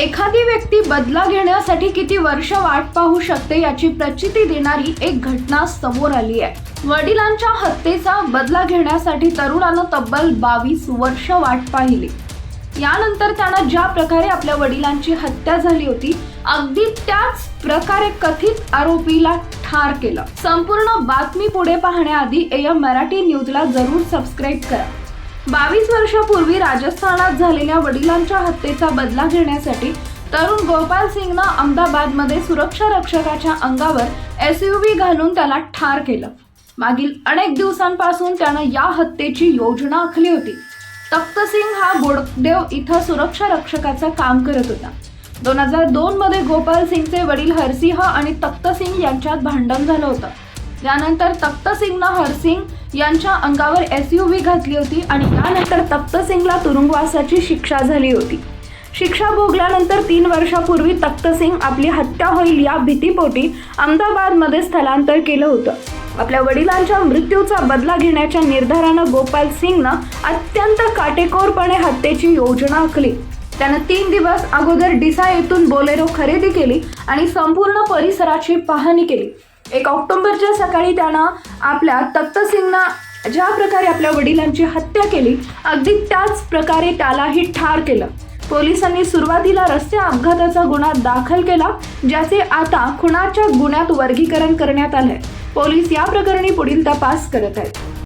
एखादी व्यक्ती बदला घेण्यासाठी किती वर्ष वाट पाहू शकते याची प्रचिती देणारी एक घटना समोर आली आहे. वडिलांच्या हत्येचा बदला घेण्यासाठी तरुणानं तब्बल बावीस वर्ष वाट पाहिली. यानंतर त्यानं ज्या प्रकारे आपल्या वडिलांची हत्या झाली होती अगदी त्याच प्रकारे कथित आरोपीला ठार केलं. संपूर्ण बातमी पुढे पाहण्याआधी एम मराठी न्यूजला जरूर सबस्क्राईब करा. बावीस वर्षापूर्वी राजस्थानात झालेल्या वडिलांच्या हत्येचा बदला घेण्यासाठी तरुण गोपाल सिंगनं अहमदाबादमध्ये सुरक्षा रक्षकाच्या अंगावर एस घालून त्याला ठार केलं. मागील अनेक दिवसांपासून त्यानं या हत्येची योजना आखली होती. तख्तसिंग हा बोडदेव इथं सुरक्षा रक्षकाचं काम करत होता. दोन हजार दोन मध्ये गोपाल सिंगचे वडील हरसिंह आणि तख्तसिंग यांच्यात भांडण झालं होतं. त्यानंतर तख्तसिंगनं हरसिंग यांच्या अंगावर एस यू व्ही घातली होती आणि यानंतर तख्तसिंगला तुरुंगवासाची शिक्षा झाली होती. शिक्षा भोगल्यानंतर तीन वर्षापूर्वी तख्तसिंग आपली हत्या होईल या भीतीपोटी अहमदाबादमध्ये स्थलांतर केलं होतं. आपल्या वडिलांच्या मृत्यूचा बदला घेण्याच्या निर्धारानं गोपाल सिंगनं अत्यंत काटेकोरपणे हत्येची योजना आखली. त्यानं तीन दिवस अगोदर डिसा येथून बोलेरो खरेदी केली आणि संपूर्ण परिसराची पाहणी केली. एक ऑक्टोबरच्या सकाळी त्यानं आपल्या तत्तसिंगना ज्या प्रकारे आपल्या वडिलांची हत्या केली अगदी त्याच प्रकारे त्यालाही ठार केलं. पोलिसांनी सुरुवातीला रस्ते अपघाताचा गुन्हा दाखल केला ज्याचे आता खुनाच्या गुन्ह्यात वर्गीकरण करण्यात आलंय. पोलीस या प्रकरणी पुढील तपास करत आहेत.